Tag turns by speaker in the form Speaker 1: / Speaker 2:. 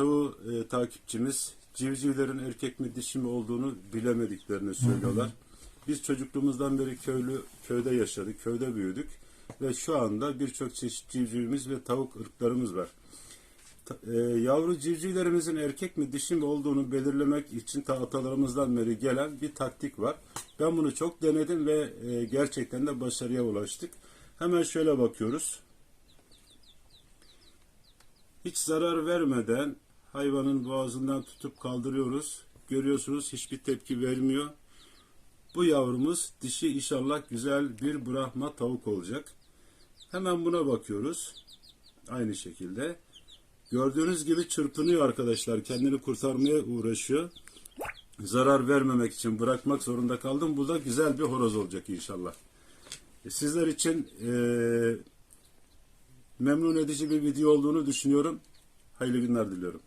Speaker 1: çoğu e, takipçimiz civcivlerin erkek mi dişi mi olduğunu bilemediklerini söylüyorlar. Biz çocukluğumuzdan beri köylü köyde yaşadık, köyde büyüdük ve şu anda birçok çeşit civcivimiz ve tavuk ırklarımız var. E, yavru civcivlerimizin erkek mi dişi mi olduğunu belirlemek için ta atalarımızdan beri gelen bir taktik var. Ben bunu çok denedim ve e, gerçekten de başarıya ulaştık. Hemen şöyle bakıyoruz. Hiç zarar vermeden hayvanın boğazından tutup kaldırıyoruz. Görüyorsunuz hiçbir tepki vermiyor. Bu yavrumuz dişi inşallah güzel bir Brahma tavuk olacak. Hemen buna bakıyoruz. Aynı şekilde. Gördüğünüz gibi çırpınıyor arkadaşlar. Kendini kurtarmaya uğraşıyor. Zarar vermemek için bırakmak zorunda kaldım. Bu da güzel bir horoz olacak inşallah. E, Sizler için e, memnun edici bir video olduğunu düşünüyorum. Hayırlı günler diliyorum.